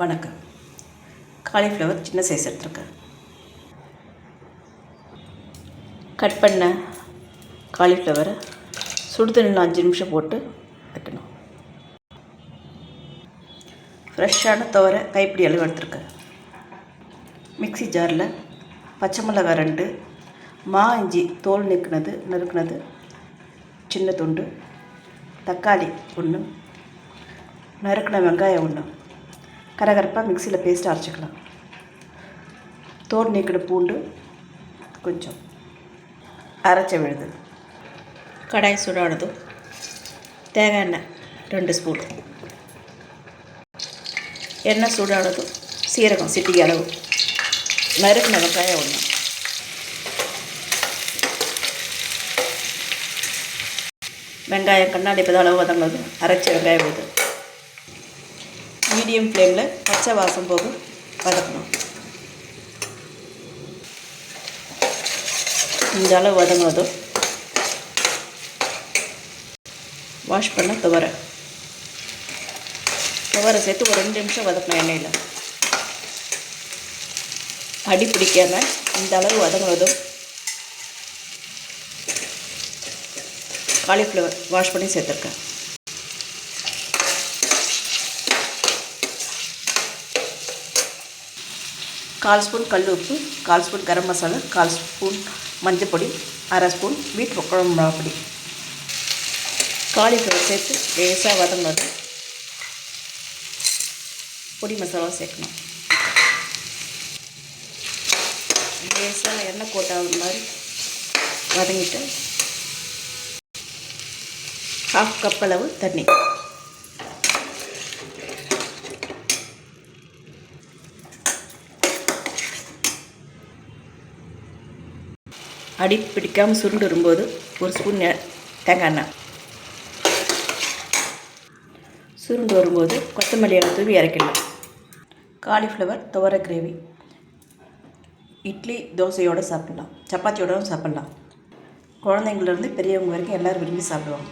வணக்கம். காலிஃப்ளவர் சின்ன சைஸ் எடுத்துருக்கேன். கட் பண்ண காலிஃப்ளவரை சுடுதண்ணில் அஞ்சு நிமிஷம் போட்டு வைக்கணும் ஃப்ரெஷ்ஷான துவரை கைப்பிடி அளவு எடுத்துருக்கேன். மிக்ஸி ஜாரில் பச்சை மிளகாய் ரெண்டு மா இஞ்சி தோல் நிற்கினது நறுக்குனது சின்ன துண்டு தக்காளி ஒன்று நறுக்கின வெங்காயம் ஒன்று கரகரப்பாக மிக்சியில் பேஸ்ட் அரைச்சிக்கலாம். தோல் நீக்கின பூண்டு கொஞ்சம் அரைச்ச விழுது. கடாய் சூடானதும் தேங்காய் எண்ணெய் ரெண்டு ஸ்பூன் எண்ணெய் சூடானதும் சீரகம் சிட்டி அளவு. நறுக்கு வெங்காயம் ஒன்று வெங்காயம் கண்ணாடி பத அளவு வதங்கிறது அரைச்ச வெங்காயம் விழுது மீடியம் ஃப்ளேமில் பச்சை வாசம் போக வதக்கணும். இந்த அளவு வதங்கினதும் வாஷ் பண்ண துவரை. துவரை சேர்த்து ஒரு ரெண்டு நிமிஷம் வதக்கணும் எண்ணெயில். அடி பிடிக்காமல் இந்த அளவு வதங்கினதும் காலிஃப்ளவர் வாஷ் பண்ணி சேர்த்துருக்கேன். கால் ஸ்பூன் கல் உப்பு கால் ஸ்பூன் கரம் மசாலா கால் ஸ்பூன் மஞ்சள் பொடி அரை ஸ்பூன் வீட் குழம்பு பொடி. காலிஃப்ளவர் சேர்த்து லேசாக வதங்கினது பொடி மசாலா சேர்க்கணும். லேசாக எண்ணெய் கோட்டாத மாதிரி வதங்கிட்டு ஹாஃப் கப் அளவு தண்ணி. அடி பிடிக்காமல் சுருண்டு வரும்போது ஒரு ஸ்பூன் தேங்காய் எண்ணெய். சுருண்டு வரும்போது கொத்தமல்லி இலை தூவி இறக்கிடலாம். காலிஃப்ளவர் துவர கிரேவி. இட்லி தோசையோடு சாப்பிட்லாம். சப்பாத்தியோடவும் சாப்பிட்லாம். குழந்தைங்கள்லேருந்து பெரியவங்க வரைக்கும் எல்லோரும் விரும்பி சாப்பிடுவாங்க.